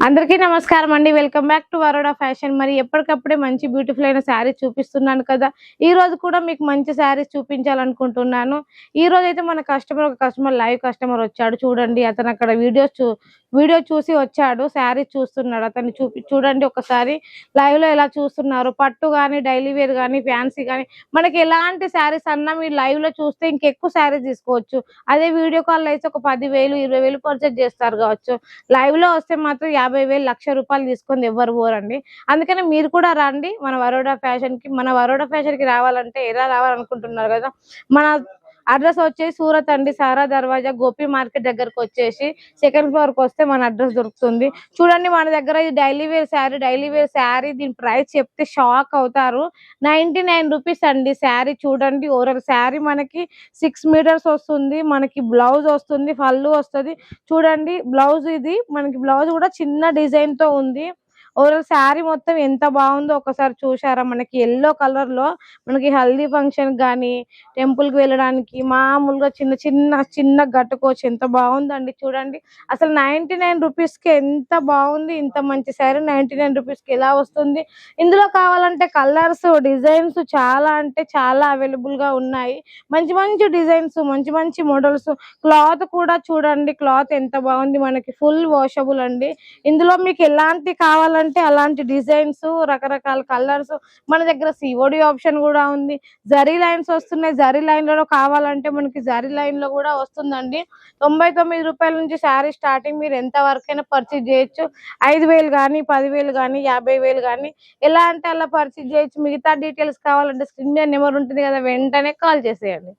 అందరికీ నమస్కారం అండి. Welcome back to Baroda fashion మరి ఎప్పటికప్పుడే మంచి బ్యూటిఫుల్ అయిన శారీస్ చూపిస్తున్నాను కదా. ఈ రోజు కూడా మీకు మంచి శారీస్ చూపించాలనుకుంటున్నాను. ఈ రోజు అయితే మన కస్టమర్ ఒక కస్టమర్ లైవ్ కస్టమర్ వచ్చాడు. చూడండి అతను అక్కడ వీడియోస్ చూ వీడియో చూసి వచ్చాడు. శారీస్ చూస్తున్నాడు. అతన్ని చూపి చూడండి ఒకసారి. లైవ్లో ఎలా చూస్తున్నారు? పట్టు కానీ డైలీ వేర్ కానీ ఫ్యాన్సీ కానీ మనకి ఎలాంటి శారీస్ అన్నా మీరు లైవ్లో చూస్తే ఇంకెక్కువ శారీస్ తీసుకోవచ్చు. అదే వీడియో కాల్ అయితే ఒక పది వేలు ఇరవై వేలు పర్చేజ్ చేస్తారు కావచ్చు. లైవ్లో వస్తే మాత్రం యాభై వేలు లక్ష రూపాయలు తీసుకొని ఎవ్వరు పోరండి. అందుకని మీరు కూడా రండి. మన వరోడా ఫ్యాషన్కి మన వరోడా ఫ్యాషన్కి రావాలంటే ఎలా రావాలనుకుంటున్నారు కదా? మన అడ్రస్ వచ్చేసి సూరత్ అండి. సారా దర్వాజా గోపి మార్కెట్ దగ్గరకు వచ్చేసి సెకండ్ ఫ్లోర్కి వస్తే మన అడ్రస్ దొరుకుతుంది. చూడండి మన దగ్గర ఇది daily wear sari daily wear sari దీని ప్రైస్ చెప్తే షాక్ అవుతారు. నైన్టీ నైన్ రూపీస్ అండి శారీ. చూడండి ఓరల్ శారీ మనకి సిక్స్ మీటర్స్ వస్తుంది మనకి బ్లౌజ్ వస్తుంది ఫల్లు వస్తుంది. చూడండి బ్లౌజ్ ఇది మనకి బ్లౌజ్ కూడా చిన్న డిజైన్తో ఉంది. ఓవరాల్ శారీ మొత్తం ఎంత బాగుందో ఒకసారి చూసారా మనకి ఎల్లో కలర్లో మనకి హల్దీ ఫంక్షన్ కానీ టెంపుల్కి వెళ్ళడానికి మామూలుగా చిన్న చిన్న చిన్న గట్టుకోవచ్చు ఎంత బాగుందండి చూడండి. అసలు నైన్టీ నైన్ రూపీస్కి ఎంత బాగుంది? ఇంత మంచి శారీ నైన్టీ నైన్ రూపీస్కి ఎలా వస్తుంది? ఇందులో కావాలంటే కలర్స్ డిజైన్స్ చాలా అంటే చాలా అవైలబుల్గా ఉన్నాయి. మంచి మంచి డిజైన్స్ మంచి మంచి మోడల్స్ క్లాత్ కూడా చూడండి క్లాత్ ఎంత బాగుంది? మనకి ఫుల్ వాషబుల్ అండి. ఇందులో మీకు ఎలాంటి కావాలంటే అలాంటి డిజైన్స్ రకరకాల కలర్స్. మన దగ్గర సిఓడి ఆప్షన్ కూడా ఉంది. జరీ లైన్స్ వస్తున్నాయి. జరీ లైన్లో కావాలంటే మనకి జరీ లైన్లో కూడా వస్తుందండి. తొంభై తొమ్మిది రూపాయల నుంచి శారీ స్టార్టింగ్ మీరు ఎంత వరకైనా పర్చేజ్ చేయొచ్చు. ఐదు వేలు కానీ పదివేలు కానీ యాభై వేలు కానీ ఎలా అంటే అలా పర్చేజ్ చేయొచ్చు. మిగతా డీటెయిల్స్ కావాలంటే స్క్రీన్ మీద నెంబర్ ఉంటుంది కదా వెంటనే కాల్ చేసేయండి.